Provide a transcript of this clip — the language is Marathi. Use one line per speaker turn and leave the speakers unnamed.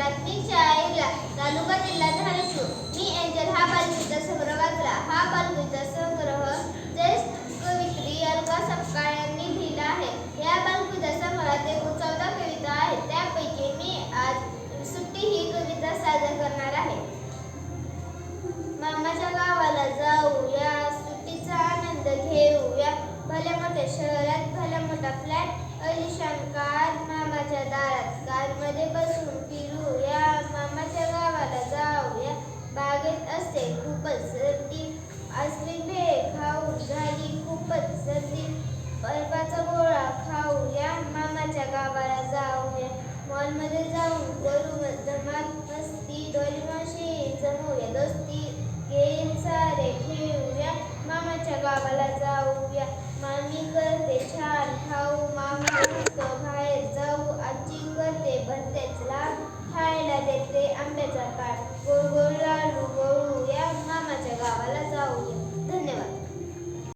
प्राथमिक शाळेला तालुका जिल्हा धाराशिव मी एंजल हा बालगीता संग्रह वाचला. हा बालगीता संग्रह ज्येष्ठ कवयित्री अलका सपकाळ यांनी लिहिला आहे. या बालगीता संग्रहात एकूण चौदा कविता आहेत. त्यापैकी मी आज सुट्टी ही कविता सादर करणार आहे. मामाच्या गावाला जाऊया सुट्टीचा आनंद घेऊया. भल्या मोठ्या शहरात भल्या मोठा फ्लॅट अलिशान कार मामाच्या दारात कारमध्ये बसून गावाला जाऊया. मामी करते छान. खाऊ मामी बाहेर जाऊ. आजी करते भरतेच लाड. खायला देते